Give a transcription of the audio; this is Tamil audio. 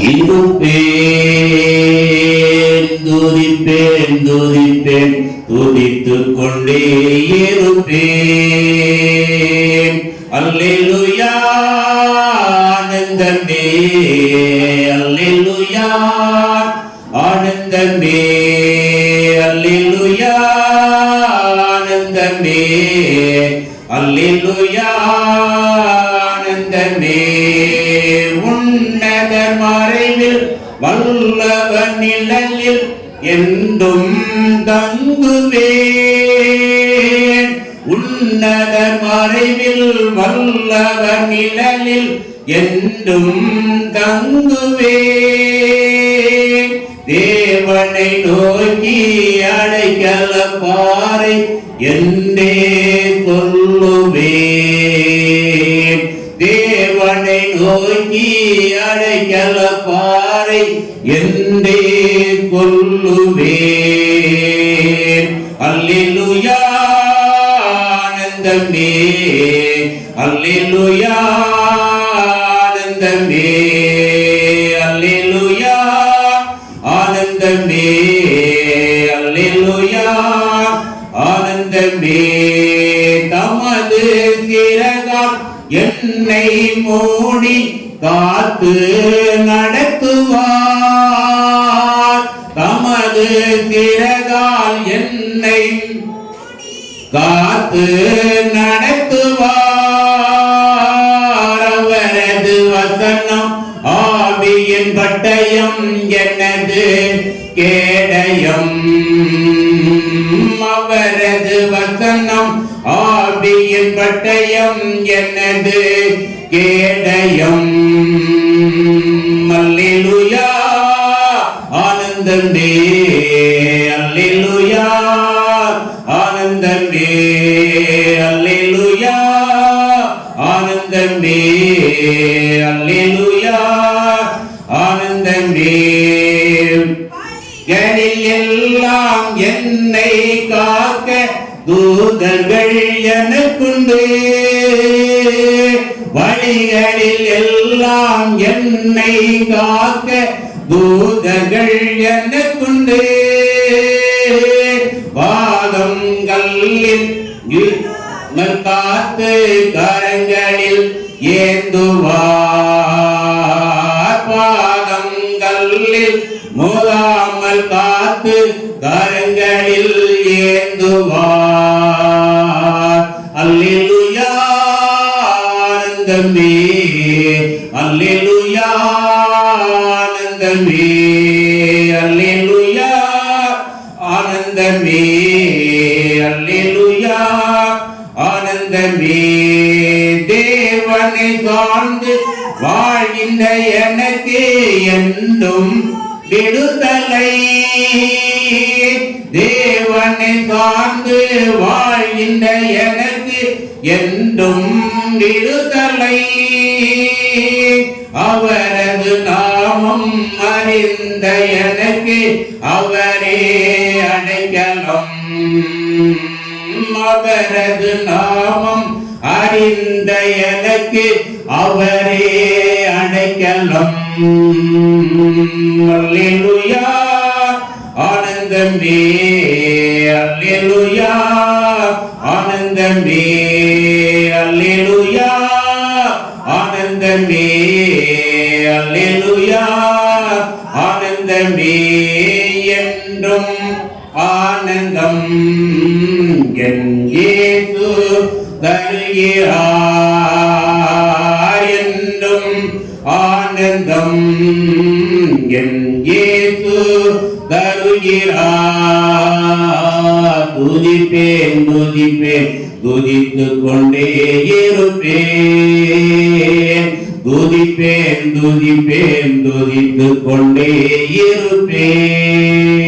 இன்னும் துதிப்பேன் துதிப்பேன் துதித்துக் கொண்டே இருப்பேன். அல்லேலுயா ஆனந்தமே அல்லேலுயா ஆனந்தமே அல்லேலுயா ஆனந்தமே அல்லேலூயா ஆனந்தமே. உன்னத மறைவில் வல்லவன் நிழலில் என்றும் தங்குவேன். உன்னத மறைவில் வல்லவன் நிழலில் என்றும் தங்குவேன். தேவனை நோக்கி அடைக்கல பாறை என்றே சொல்லுவேன் நோக்கி அடைக்கல பாறை என்றே கொல்லுவேன் அல்லேலூயா ஆனந்தமே. அல்லேலூயா ஆனந்தமே. அல்லேலூயா ஆனந்தமே. தமது சிறகால் என்னை மூடி காத்து நடத்துவார். தமது சிறகால் என்னை காத்து நடத்துவார். அவரது வசனம் ஆவியின் பட்டயம் எனது கேடயம். அவரது வசனம் ஆவியின் பட்டயம் என்னது கேடயம். அல்லிலுயா ஆனந்தமே அல்லிலுயா ஆனந்தமே அல்லிலுயா ஆனந்தமே அல்லிலுயா ஆனந்தமே கனில் எல்லாம் என்னை காக்க தூதர்கள் எனக்குண்டு. வழிகளில் எல்லாம் என்னை காக்க தூதர்கள் எனக்குண்டு. பாதங்களில் இல் காத்து கரங்களில் ஏந்துவார். பாதங்களில் மோதாமல் காத்து கரங்களில் ஏந்துவார் அல்லேலூயா ஆனந்தமே அல்லேலூயா ஆனந்தமே அல்லேலூயா ஆனந்தமே. தேவனை சார்ந்து வாழ்கின்ற எனக்கு என்றும் விடுதலை. தேவனை சார்ந்து வாழ்கின்ற எனக்கு என்றும் விடுதலை அவரது நாமம் அறிந்த எனக்கு அவரே அடைக்கலம். அவரது நாமம் அறிந்த எனக்கு அவரே அடைக்கலம். அல்லேலுயா. ஆனந்தமே அல்லேலுயா. ஆனந்தமே அல்லேலூயா. ஆனந்தமே அல்லேலூயா. ஆனந்தமே என்றும் ஆனந்தம் என் இயேசு தருகிறார் என்றும் ஆனந்தம் என் இயேசு தருகிறார். துதிப்பேன் துதிப்பேன். துதித்து கொண்டே இருப்பேன். துதிப்பேன் துதிப்பேன் துதித்து கொண்டே இருப்பேன்.